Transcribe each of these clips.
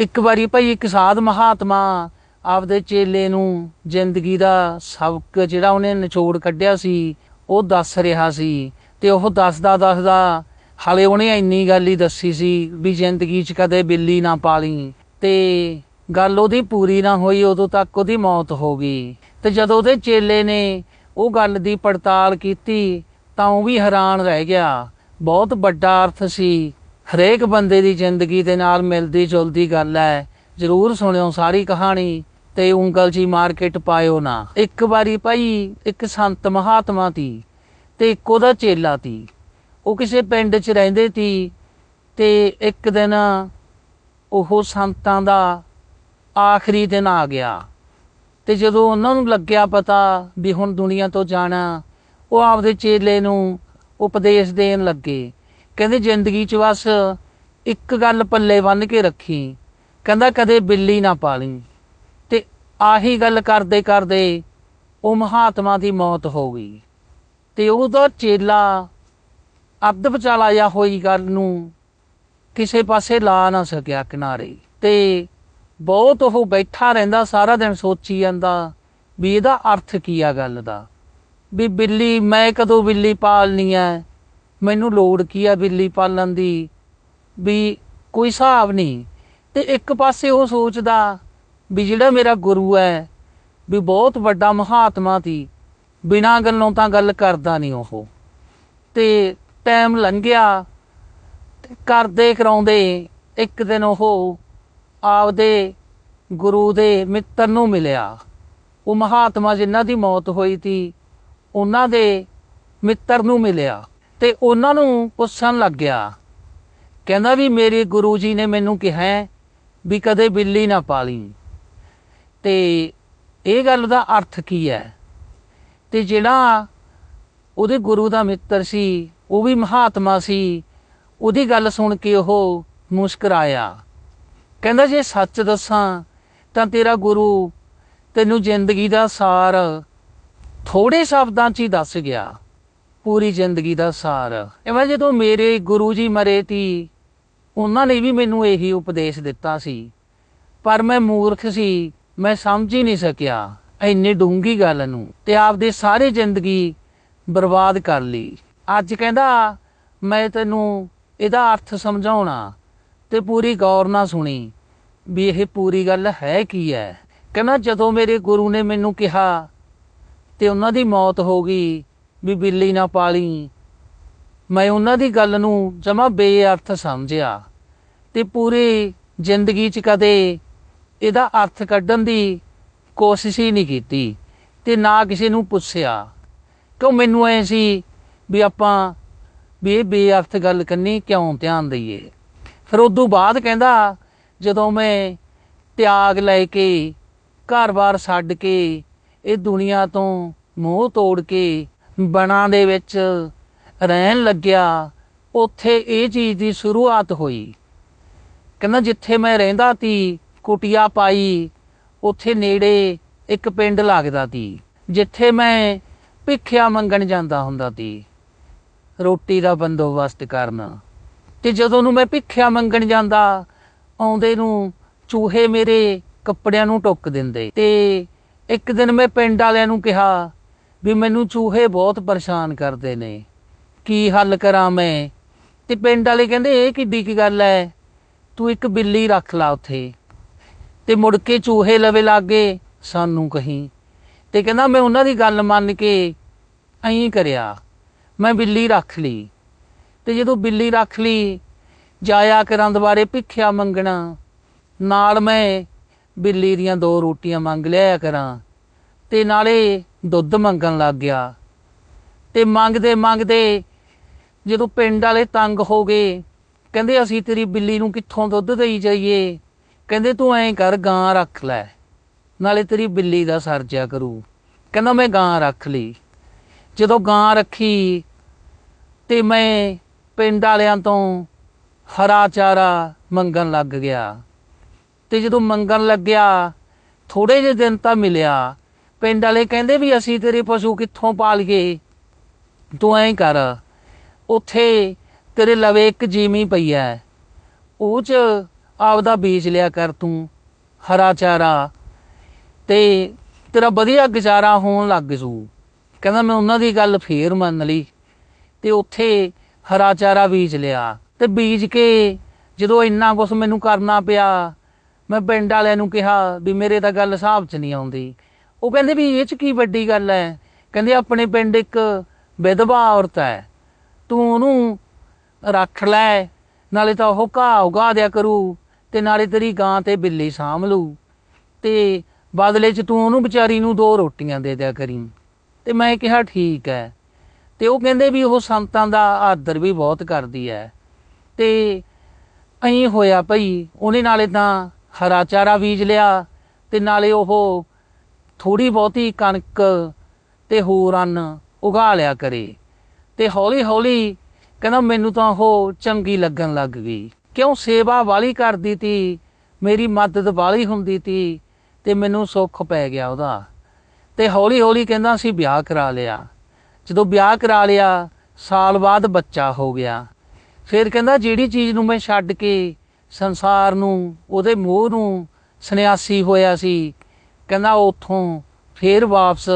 ਇੱਕ ਵਾਰੀ ਭਾਈ ਇੱਕ ਸਾਧ ਮਹਾਤਮਾ ਆਪਦੇ ਚੇਲੇ ਨੂੰ ਜ਼ਿੰਦਗੀ ਦਾ ਸਬਕ ਜਿਹੜਾ ਉਹਨੇ ਨਿਚੋੜ ਕੱਢਿਆ ਸੀ, ਉਹ ਦੱਸ ਰਿਹਾ ਸੀ ਤੇ ਉਹ ਦੱਸਦਾ ਦੱਸਦਾ ਹਾਲੇ ਉਹਨੇ ਇੰਨੀ ਗੱਲ ਹੀ ਦੱਸੀ ਸੀ ਵੀ ਜ਼ਿੰਦਗੀ 'ਚ ਕਦੇ ਬਿੱਲੀ ਨਾ ਪਾਲੀ ਤੇ ਗੱਲ ਉਹਦੀ ਪੂਰੀ ਨਾ ਹੋਈ ਉਦੋਂ ਤੱਕ ਉਹਦੀ ਮੌਤ ਹੋ ਗਈ ਤੇ ਜਦੋਂ ਉਹਦੇ ਚੇਲੇ ਨੇ ਉਹ ਗੱਲ ਦੀ ਪੜਤਾਲ ਕੀਤੀ ਤਾਂ ਉਹ ਵੀ ਹੈਰਾਨ ਰਹਿ ਗਿਆ। ਬਹੁਤ ਵੱਡਾ ਅਰਥ ਸੀ ਹਰੇਕ ਬੰਦੇ ਦੀ ਜ਼ਿੰਦਗੀ ਦੇ ਨਾਲ ਮਿਲਦੀ ਜੁਲਦੀ ਗੱਲ ਹੈ। ਜ਼ਰੂਰ ਸੁਣਿਓ ਸਾਰੀ ਕਹਾਣੀ ਤੇ ਉਂਗਲ ਜੀ ਮਾਰਕੀਟ ਪਾਇਓ ਨਾ। ਇੱਕ ਵਾਰੀ ਭਾਈ, ਇੱਕ ਸੰਤ ਮਹਾਤਮਾ ਤੀ ਤੇ ਇੱਕ ਉਹਦਾ ਚੇਲਾ ਤੀ। ਉਹ ਕਿਸੇ ਪਿੰਡ 'ਚ ਰਹਿੰਦੇ ਤੀ ਤੇ ਇੱਕ ਦਿਨ ਉਹ ਸੰਤਾਂ ਦਾ ਆਖਰੀ ਦਿਨ ਆ ਗਿਆ। ਤੇ ਜਦੋਂ ਉਹਨਾਂ ਨੂੰ ਲੱਗਿਆ ਪਤਾ ਵੀ ਹੁਣ ਦੁਨੀਆ ਤੋਂ ਜਾਣਾ, ਉਹ ਆਪਦੇ ਚੇਲੇ ਨੂੰ ਉਪਦੇਸ਼ ਦੇਣ ਲੱਗੇ। ਕਹਿੰਦੇ ਜ਼ਿੰਦਗੀ 'ਚ ਬਸ ਇੱਕ ਗੱਲ ਪੱਲੇ ਬੰਨ ਕੇ ਰੱਖੀ। ਕਹਿੰਦਾ ਕਦੇ ਬਿੱਲੀ ਨਾ ਪਾਲੀ। ਤੇ ਆਹੀ ਗੱਲ ਕਰਦੇ ਕਰਦੇ ਉਹ ਮਹਾਤਮਾ ਦੀ ਮੌਤ ਹੋ ਗਈ। ਤੇ ਉਹਦਾ ਚੇਲਾ ਅੱਧ ਵਿਚਾਲਾ ਜਾਂ ਹੋਈ ਗੱਲ ਨੂੰ ਕਿਸੇ ਪਾਸੇ ਲਾ ਨਾ ਸਕਿਆ ਕਿਨਾਰੇ। ਤੇ ਬਹੁਤ ਉਹ ਬੈਠਾ ਰਹਿੰਦਾ, ਸਾਰਾ ਦਿਨ ਸੋਚੀ ਜਾਂਦਾ ਵੀ ਇਹਦਾ ਅਰਥ ਕੀ ਆ ਗੱਲ ਦਾ। ਵੀ ਬਿੱਲੀ, ਮੈਂ ਕਦੋਂ ਬਿੱਲੀ ਪਾਲਨੀ ਐ? ਮੈਨੂੰ ਲੋੜ ਕੀ ਆ ਬਿੱਲੀ ਪਾਲਣ ਦੀ? ਵੀ ਕੋਈ ਹਿਸਾਬ ਨਹੀਂ। ਤੇ ਇੱਕ ਪਾਸੇ ਉਹ ਸੋਚਦਾ ਵੀ ਜਿਹੜਾ ਮੇਰਾ ਗੁਰੂ ਹੈ, ਵੀ ਬਹੁਤ ਵੱਡਾ ਮਹਾਤਮਾ ਸੀ, ਬਿਨਾਂ ਗੱਲੋਂ ਤਾਂ ਗੱਲ ਕਰਦਾ ਨਹੀਂ ਉਹ। ਤੇ ਟਾਈਮ ਲੰਘਿਆ ਕਰਦੇ ਕਰਾਉਂਦੇ ਇੱਕ ਦਿਨ ਉਹ ਆਪਦੇ ਗੁਰੂ ਦੇ ਮਿੱਤਰ ਨੂੰ ਮਿਲਿਆ। ਉਹ ਮਹਾਤਮਾ ਜਿਨ੍ਹਾਂ ਦੀ ਮੌਤ ਹੋਈ ਸੀ, ਉਹਨਾਂ ਦੇ ਮਿੱਤਰ ਨੂੰ ਮਿਲਿਆ। ਤੇ ਉਹਨਾਂ ਨੂੰ ਪੁੱਛਣ ਲੱਗ ਗਿਆ। ਕਹਿੰਦਾ ਵੀ ਮੇਰੇ ਗੁਰੂ ਜੀ ਨੇ ਮੈਨੂੰ ਕਿਹਾ ਵੀ ਕਦੇ ਬਿੱਲੀ ਨਾ ਪਾਲੀ। ਤੇ ਇਹ ਗੱਲ ਦਾ ਅਰਥ ਕੀ ਹੈ? ਤੇ ਜਿਹੜਾ ਉਹਦੇ ਗੁਰੂ ਦਾ ਮਿੱਤਰ ਸੀ, ਉਹ ਵੀ ਮਹਾਤਮਾ ਸੀ, ਉਹਦੀ ਗੱਲ ਸੁਣ ਕੇ ਉਹ ਮੁਸਕਰਾਇਆ। ਕਹਿੰਦਾ, ਜੇ ਸੱਚ ਦੱਸਾਂ ਤਾਂ ਤੇਰਾ ਗੁਰੂ ਤੈਨੂੰ ਜ਼ਿੰਦਗੀ ਦਾ ਸਾਰ ਥੋੜੇ ਸ਼ਬਦਾਂ 'ਚ ਹੀ ਦੱਸ ਗਿਆ। ਪੂਰੀ ਜ਼ਿੰਦਗੀ ਦਾ ਸਾਰ। ਐਵੇਂ ਜਦੋਂ ਮੇਰੇ ਗੁਰੂ ਜੀ ਮਰੇ ਤੀ, ਉਹਨਾਂ ਨੇ ਵੀ ਮੈਨੂੰ ਇਹੀ ਉਪਦੇਸ਼ ਦਿੱਤਾ ਸੀ। ਪਰ ਮੈਂ ਮੂਰਖ ਸੀ, ਮੈਂ ਸਮਝ ਹੀ ਨਹੀਂ ਸਕਿਆ ਇੰਨੀ ਡੂੰਗੀ ਗੱਲ ਨੂੰ ਤੇ ਆਪਦੇ ਸਾਰੇ ਜ਼ਿੰਦਗੀ ਬਰਬਾਦ ਕਰ ਲਈ। ਅੱਜ ਕਹਿੰਦਾ, ਮੈਂ ਤੈਨੂੰ ਇਹਦਾ ਅਰਥ ਸਮਝਾਉਣਾ ਤੇ ਪੂਰੀ ਗੌਰ ਨਾਲ ਸੁਣੀ ਵੀ ਇਹ ਪੂਰੀ ਗੱਲ ਹੈ ਕੀ ਹੈ। ਕਹਿੰਦਾ, ਜਦੋਂ ਮੇਰੇ ਗੁਰੂ ਨੇ ਮੈਨੂੰ ਕਿਹਾ ਤੇ ਉਹਨਾਂ ਦੀ ਮੌਤ ਹੋ ਗਈ ਵੀ ਬਿੱਲੀ ਨਾ ਪਾਲੀ। ਮੈਂ ਉਹਨਾਂ ਦੀ ਗੱਲ ਨੂੰ ਜਮਾ ਬੇਅਰਥ ਸਮਝਿਆ ਤੇ ਪੂਰੀ ਜ਼ਿੰਦਗੀ 'ਚ ਕਦੇ ਇਹਦਾ ਅਰਥ ਕੱਢਣ ਦੀ ਕੋਸ਼ਿਸ਼ ਹੀ ਨਹੀਂ ਕੀਤੀ ਤੇ ਨਾ ਕਿਸੇ ਨੂੰ ਪੁੱਛਿਆ। ਕਿਉਂ ਮੈਨੂੰ ਐ ਸੀ ਵੀ ਆਪਾਂ ਵੀ ਇਹ ਬੇਅਰਥ ਗੱਲ ਕਰਨੀ ਕਿਉਂ ਧਿਆਨ ਦਈਏ? ਫਿਰ ਉਦੋਂ ਬਾਅਦ ਕਹਿੰਦਾ, ਜਦੋਂ ਮੈਂ ਤਿਆਗ ਲੈ ਕੇ ਘਰ-ਬਾਰ ਛੱਡ ਕੇ ਇਹ ਦੁਨੀਆ ਤੋਂ ਮੋਹ ਤੋੜ ਕੇ ਬਣਾ ਦੇ ਵਿੱਚ ਰਹਿਣ ਲੱਗਿਆ, ਉੱਥੇ ਇਹ ਚੀਜ਼ ਦੀ ਸ਼ੁਰੂਆਤ ਹੋਈ। ਕਹਿੰਦਾ, ਜਿੱਥੇ ਮੈਂ ਰਹਿੰਦਾ ਸੀ, ਕੁਟਿਆ ਪਾਈ, ਉੱਥੇ ਨੇੜੇ ਇੱਕ ਪਿੰਡ ਲੱਗਦਾ ਸੀ, ਜਿੱਥੇ ਮੈਂ ਭਿੱਖਿਆ ਮੰਗਣ ਜਾਂਦਾ ਹੁੰਦਾ ਸੀ, ਰੋਟੀ ਦਾ ਬੰਦੋਬਸਤ ਕਰਨ। ਤੇ ਜਦੋਂ ਨੂੰ ਮੈਂ ਭਿੱਖਿਆ ਮੰਗਣ ਜਾਂਦਾ, ਆਉਂਦੇ ਨੂੰ ਚੂਹੇ ਮੇਰੇ ਕੱਪੜਿਆਂ ਨੂੰ ਟੁੱਕ ਦਿੰਦੇ। ਤੇ ਇੱਕ ਦਿਨ ਮੈਂ ਪਿੰਡ ਵਾਲਿਆਂ ਨੂੰ ਕਿਹਾ ਵੀ ਮੈਨੂੰ ਚੂਹੇ ਬਹੁਤ ਪਰੇਸ਼ਾਨ ਕਰਦੇ ਨੇ। ਕੀ ਹੱਲ ਕਰਾਂ ਮੈਂ? ਤੇ ਪਿੰਡ ਵਾਲੇ ਕਹਿੰਦੇ, ਇਹ ਕਿੱਡੀ ਕੀ ਗੱਲ ਹੈ ਤੂੰ ਇੱਕ ਬਿੱਲੀ ਰੱਖ ਲਾ ਉੱਥੇ। ਤੇ ਮੁੜ ਕੇ ਚੂਹੇ ਲਵੇ ਲਾਗੇ, ਸਾਨੂੰ ਕਹੀਂ। ਤੇ ਕਹਿੰਦਾ, ਮੈਂ ਉਹਨਾਂ ਦੀ ਗੱਲ ਮੰਨ ਕੇ ਐਂ ਕਰਿਆ, ਮੈਂ ਬਿੱਲੀ ਰੱਖ ਲਈ। ਤੇ ਜਦੋਂ ਬਿੱਲੀ ਰੱਖ ਲਈ, ਜਾਇਆ ਕਰਾਂ ਦੁਬਾਰੇ ਭਿੱਖਿਆ ਮੰਗਣਾ। ਨਾਲ ਮੈਂ ਬਿੱਲੀ ਦੀਆਂ ਦੋ ਰੋਟੀਆਂ ਮੰਗ ਲਿਆ ਕਰਾਂ। ਤੇ ਨਾਲੇ ਦੁੱਧ ਮੰਗਣ ਲੱਗ ਗਿਆ। ਤੇ ਮੰਗਦੇ ਮੰਗਦੇ ਜਦੋਂ ਪਿੰਡ ਵਾਲੇ ਤੰਗ ਹੋ ਗਏ, ਕਹਿੰਦੇ, ਅਸੀਂ ਤੇਰੀ ਬਿੱਲੀ ਨੂੰ ਕਿੱਥੋਂ ਦੁੱਧ ਦੇਈ ਜਾਈਏ? ਕਹਿੰਦੇ, ਤੂੰ ਐਂ ਕਰ, ਗਾਂ ਰੱਖ ਲੈ। ਨਾਲੇ ਤੇਰੀ ਬਿੱਲੀ ਦਾ ਸਰਜਿਆ ਕਰੂ। ਕਹਿੰਦਾ, ਮੈਂ ਗਾਂ ਰੱਖ ਲਈ। ਜਦੋਂ ਗਾਂ ਰੱਖੀ, ਤੇ ਮੈਂ ਪਿੰਡ ਵਾਲਿਆਂ ਤੋਂ ਹਰਾ ਚਾਰਾ ਮੰਗਣ ਲੱਗ ਗਿਆ। ਤੇ ਜਦੋਂ ਮੰਗਣ ਲੱਗਿਆ ਥੋੜੇ ਜਿਹੇ ਦਿਨ ਤਾਂ ਮਿਲਿਆ। ਪਿੰਡ ਵਾਲੇ ਕਹਿੰਦੇ ਵੀ ਅਸੀਂ ਤੇਰੇ ਪਸ਼ੂ ਕਿੱਥੋਂ ਪਾਲੀਏ ਤੂੰ ਐਂ ਕਰ, ਉੱਥੇ ਤੇਰੇ ਲਵੇ ਇੱਕ ਜੀਮੀ ਪਈ ਐ। ਉਹ ਚ ਆਪਦਾ ਬੀਜ ਲਿਆ ਕਰ ਤੂੰ, ਹਰਾ ਚਾਰਾ। ਤੇ ਤੇਰਾ ਵਧੀਆ ਗੁਜ਼ਾਰਾ ਹੋਣ ਲੱਗ ਜੂ। ਕਹਿੰਦਾ ਮੈਂ ਉਹਨਾਂ ਦੀ ਗੱਲ ਫੇਰ ਮੰਨ ਲਈ। ਤੇ ਉੱਥੇ ਹਰਾ ਚਾਰਾ ਬੀਜ ਲਿਆ। ਤੇ ਬੀਜ ਕੇ ਜਦੋਂ ਇੰਨਾ ਕੁਛ ਮੈਨੂੰ ਕਰਨਾ ਪਿਆ, ਮੈਂ ਪਿੰਡ ਵਾਲਿਆਂ ਨੂੰ ਕਿਹਾ ਵੀ ਮੇਰੇ ਤਾਂ ਗੱਲ ਹਿਸਾਬ 'ਚ ਨਹੀਂ ਆਉਂਦੀ। ਉਹ ਕਹਿੰਦੇ ਵੀ ਇਹ 'ਚ ਕੀ ਵੱਡੀ ਗੱਲ ਹੈ ਕਹਿੰਦੇ ਆਪਣੇ ਪਿੰਡ ਇੱਕ ਵਿਧਵਾ ਔਰਤ ਹੈ ਤੂੰ ਉਹਨੂੰ ਰੱਖ ਲੈ, ਨਾਲੇ ਤਾਂ ਉਹ ਘਾਹ ਉਗਾ ਦਿਆ ਕਰੂ ਤੇ ਨਾਲੇ ਤੇਰੀ ਗਾਂ ਤੇ ਬਿੱਲੀ ਸਾਂਭ ਲੂ ਤੇ ਬਦਲੇ 'ਚ ਤੂੰ ਉਹਨੂੰ ਵਿਚਾਰੀ ਨੂੰ ਦੋ ਰੋਟੀਆਂ ਦੇ ਦਿਆ ਕਰੀ। ਤੇ ਮੈਂ ਕਿਹਾ ਠੀਕ ਹੈ ਤੇ ਉਹ ਕਹਿੰਦੇ ਵੀ ਉਹ ਸੰਤਾਂ ਦਾ ਆਦਰ ਵੀ ਬਹੁਤ ਕਰਦੀ ਹੈ ਤੇ ਐਂ ਹੋਇਆ ਭਈ ਉਹਨੇ ਨਾਲੇ ਤਾਂ ਹਰਾ ਚਾਰਾ ਬੀਜ ਲਿਆ ਤੇ ਨਾਲੇ ਉਹ ਥੋੜੀ ਬਹੁਤੀ ਕਣਕ ਤੇ ਹੋਰ ਅੰਨ ਉਗਾ ਲਿਆ ਕਰੇ ਤੇ ਹੌਲੀ ਹੌਲੀ ਕਹਿੰਦਾ ਮੈਨੂੰ ਤਾਂ ਉਹ ਚੰਗੀ ਲੱਗਣ ਲੱਗ ਗਈ। ਕਿਉਂ ਸੇਵਾ ਵਾਲੀ ਕਰਦੀ ਤੀ, ਮੇਰੀ ਮਦਦ ਵਾਲੀ ਹੁੰਦੀ ਤੀ ਤੇ ਮੈਨੂੰ ਸੁੱਖ ਪੈ ਗਿਆ ਉਹਦਾ। ਤੇ ਹੌਲੀ ਹੌਲੀ ਕਹਿੰਦਾ ਅਸੀਂ ਵਿਆਹ ਕਰਾ ਲਿਆ। ਜਦੋਂ ਵਿਆਹ ਕਰਾ ਲਿਆ, ਸਾਲ ਬਾਅਦ ਬੱਚਾ ਹੋ ਗਿਆ। ਫਿਰ ਕਹਿੰਦਾ ਜਿਹੜੀ ਚੀਜ਼ ਨੂੰ ਮੈਂ ਛੱਡ ਕੇ ਸੰਸਾਰ ਨੂੰ, ਉਹਦੇ ਮੋਹ ਨੂੰ ਸੰਨਿਆਸੀ ਹੋਇਆ ਸੀ ਕਹਿੰਦਾ ਉੱਥੋਂ ਫੇਰ ਵਾਪਸ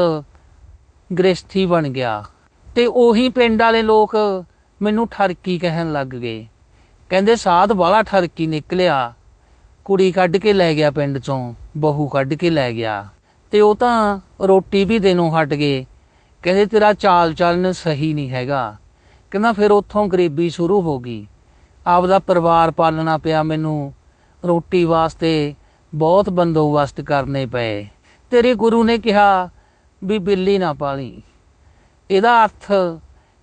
ਗ੍ਰਸਥੀ ਬਣ ਗਿਆ। ਤੇ ਉਹੀ ਪਿੰਡ ਵਾਲੇ ਲੋਕ ਮੈਨੂੰ ਠਰਕੀ ਕਹਿਣ ਲੱਗ ਗਏ। ਕਹਿੰਦੇ, ਸਾਧ ਵਾਲਾ ਠਰਕੀ ਨਿਕਲਿਆ। ਕੁੜੀ ਕੱਢ ਕੇ ਲੈ ਗਿਆ ਪਿੰਡ ਚੋਂ, ਬਹੂ ਕੱਢ ਕੇ ਲੈ ਗਿਆ। ਤੇ ਉਹ ਤਾਂ ਰੋਟੀ ਵੀ ਦੇਣੋਂ ਹਟ ਗਏ। ਕਹਿੰਦੇ, ਤੇਰਾ ਚਾਲ ਚੱਲਨ ਸਹੀ ਨਹੀਂ ਹੈਗਾ। ਕਹਿੰਦਾ, ਫਿਰ ਉੱਥੋਂ ਗਰੀਬੀ ਸ਼ੁਰੂ ਹੋ ਗਈ। ਆਪਦਾ ਪਰਿਵਾਰ ਪਾਲਣਾ ਪਿਆ ਮੈਨੂੰ ਰੋਟੀ ਵਾਸਤੇ ਬਹੁਤ ਬੰਦੋਬਸਤ ਕਰਨੇ ਪਏ। ਤੇਰੇ ਗੁਰੂ ਨੇ ਕਿਹਾ ਵੀ ਬਿੱਲੀ ਨਾ ਪਾਲੀ। ਇਹਦਾ ਅਰਥ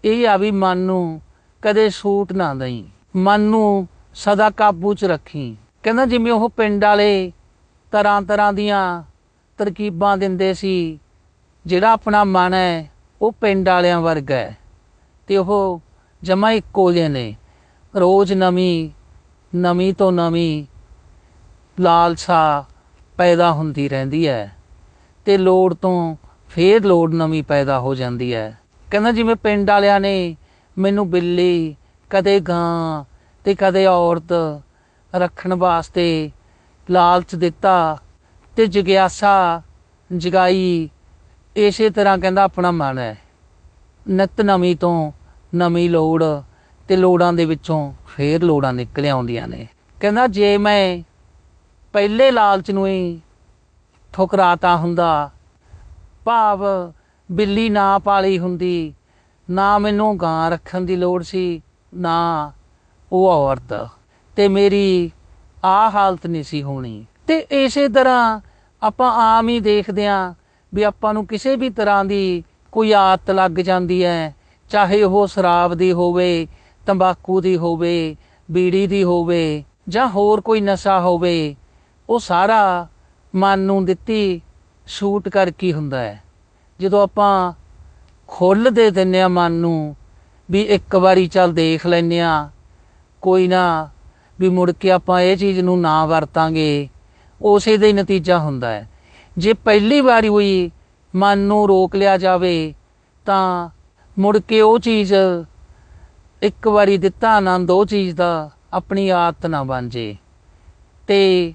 ਇਹ ਆ ਵੀ ਮਨ ਨੂੰ ਕਦੇ ਸੂਟ ਨਾ ਦੇਈ। ਮਨ ਨੂੰ ਸਦਾ ਕਾਬੂ 'ਚ ਰੱਖੀ। ਕਹਿੰਦਾ ਜਿਵੇਂ ਉਹ ਪਿੰਡ ਵਾਲੇ ਤਰ੍ਹਾਂ ਤਰ੍ਹਾਂ ਦੀਆਂ ਤਰਕੀਬਾਂ ਦਿੰਦੇ ਸੀ, ਜਿਹੜਾ ਆਪਣਾ ਮਨ ਹੈ, ਉਹ ਪਿੰਡ ਵਾਲਿਆਂ ਵਰਗਾ ਹੈ। ਤੇ ਉਹ ਜਮਾ ਇੱਕੋ ਜਿਹੇ ਨੇ। ਰੋਜ਼ ਨਵੀਂ ਨਵੀਂ ਤੋਂ ਨਵੀਂ ਲਾਲਸਾ ਪੈਦਾ ਹੁੰਦੀ ਰਹਿੰਦੀ ਹੈ ਤੇ ਲੋੜ ਤੋਂ ਫੇਰ ਲੋੜ ਨਵੀਂ ਪੈਦਾ ਹੋ ਜਾਂਦੀ ਹੈ। ਕਹਿੰਦਾ ਜਿਵੇਂ ਪਿੰਡ ਵਾਲਿਆਂ ਨੇ ਮੈਨੂੰ ਬਿੱਲੀ, ਕਦੇ ਗਾਂ ਤੇ ਕਦੇ ਔਰਤ ਰੱਖਣ ਵਾਸਤੇ ਲਾਲਚ ਦਿੱਤਾ ਤੇ ਜਗਿਆਸਾ ਜਗਾਈ, ਇਸੇ ਤਰ੍ਹਾਂ ਕਹਿੰਦਾ ਆਪਣਾ ਮਨ ਹੈ। ਨਿਤ ਨਵੀਂ ਤੋਂ ਨਵੀਂ ਲੋੜ ਤੇ ਲੋੜਾਂ ਦੇ ਵਿੱਚੋਂ ਫੇਰ ਲੋੜਾਂ ਨਿਕਲ ਆਉਂਦੀਆਂ ਨੇ। ਕਹਿੰਦਾ ਜੇ ਮੈਂ ਪਹਿਲੇ ਲਾਲਚ ਨੂੰ ਹੀ ਠੁਕਰਾਤਾ ਹੁੰਦਾ। ਭਾਵ ਬਿੱਲੀ ਨਾ ਪਾਲੀ ਹੁੰਦੀ, ਨਾ ਮੈਨੂੰ ਗਾਂ ਰੱਖਣ ਦੀ ਲੋੜ ਸੀ, ਨਾ ਉਹ ਔਰਤ। ਤੇ ਮੇਰੀ ਆ ਹਾਲਤ ਨਹੀਂ ਸੀ ਹੋਣੀ। ਤੇ ਇਸੇ ਤਰ੍ਹਾਂ ਆਪਾਂ ਆਮ ਹੀ ਦੇਖਦੇ ਆਂ ਵੀ ਆਪਾਂ ਨੂੰ ਕਿਸੇ ਵੀ ਤਰ੍ਹਾਂ ਦੀ ਕੋਈ ਆਦਤ ਲੱਗ ਜਾਂਦੀ ਹੈ। ਚਾਹੇ ਉਹ ਸ਼ਰਾਬ ਦੀ ਹੋਵੇ, ਤੰਬਾਕੂ ਦੀ ਹੋਵੇ, ਬੀੜੀ ਦੀ ਹੋਵੇ ਜਾਂ ਹੋਰ ਕੋਈ ਨਸ਼ਾ ਹੋਵੇ ਉਹ ਸਾਰਾ ਮਨ ਨੂੰ ਦਿੱਤੀ ਛੂਟ ਕਰਕੇ ਹੀ ਹੁੰਦਾ ਹੈ? ਜਦੋਂ ਆਪਾਂ ਖੁੱਲ ਦੇ ਦਿੰਨੇ ਆ ਮਨ ਨੂੰ ਵੀ ਇੱਕ ਵਾਰੀ ਚੱਲ ਦੇਖ ਲੈਨੇ ਆ ਕੋਈ ਨਾ ਵੀ ਮੁੜ ਕੇ ਆਪਾਂ ਇਹ ਚੀਜ਼ ਨੂੰ ਨਾ ਵਰਤਾਂਗੇ, ਉਸੇ ਦਾ ਹੀ ਨਤੀਜਾ ਹੁੰਦਾ ਹੈ। ਜੇ ਪਹਿਲੀ ਵਾਰੀ ਹੋਈ ਮਨ ਨੂੰ ਰੋਕ ਲਿਆ ਜਾਵੇ, ਤਾਂ ਮੁੜ ਕੇ ਉਹ ਚੀਜ਼ ਇੱਕ ਵਾਰੀ ਦਿੱਤਾ ਆਨੰਦ, ਉਹ ਚੀਜ਼ ਦਾ ਆਪਣੀ ਆਦਤ ਨਾ ਬਣ ਜੇ। ਤੇ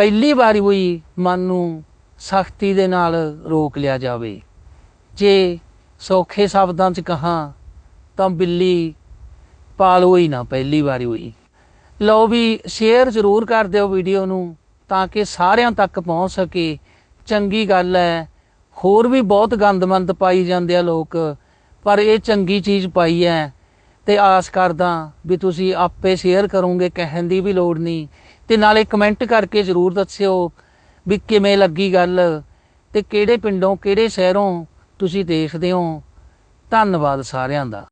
ਪਹਿਲੀ ਵਾਰੀ ਹੋਈ ਮਨ ਨੂੰ ਸਖਤੀ ਦੇ ਨਾਲ ਰੋਕ ਲਿਆ ਜਾਵੇ। ਜੇ ਸੌਖੇ ਸ਼ਬਦਾਂ 'ਚ ਕਹਾ ਤਾਂ ਬਿੱਲੀ ਪਾਲੋ ਹੀ ਨਾ ਪਹਿਲੀ ਵਾਰੀ ਹੋਈ। ਲਓ ਵੀ ਸ਼ੇਅਰ ਜ਼ਰੂਰ ਕਰ ਦਿਓ ਵੀਡੀਓ ਨੂੰ ਤਾਂ ਕਿ ਸਾਰਿਆਂ ਤੱਕ ਪਹੁੰਚ ਸਕੇ। ਚੰਗੀ ਗੱਲ ਹੈ ਹੋਰ ਵੀ ਬਹੁਤ ਗੰਦਮੰਦ ਪਾਈ ਜਾਂਦੇ ਆ ਲੋਕ, ਪਰ ਇਹ ਚੰਗੀ ਚੀਜ਼ ਪਾਈ ਹੈ ਤੇ ਆਸ ਕਰਦਾ ਵੀ ਤੁਸੀਂ ਆਪੇ ਸ਼ੇਅਰ ਕਰੋਗੇ, ਕਹਿਣ ਦੀ ਵੀ ਲੋੜ ਨਹੀਂ। ਤੇ ਨਾਲੇ ਕਮੈਂਟ ਕਰਕੇ ਜ਼ਰੂਰ ਦੱਸਿਓ ਵੀ ਕਿਵੇਂ ਲੱਗੀ ਗੱਲ ਤੇ ਕਿਹੜੇ ਪਿੰਡੋਂ, ਕਿਹੜੇ ਸ਼ਹਿਰੋਂ ਤੁਸੀਂ ਦੇਖਦੇ ਹੋ। ਧੰਨਵਾਦ ਸਾਰਿਆਂ ਦਾ।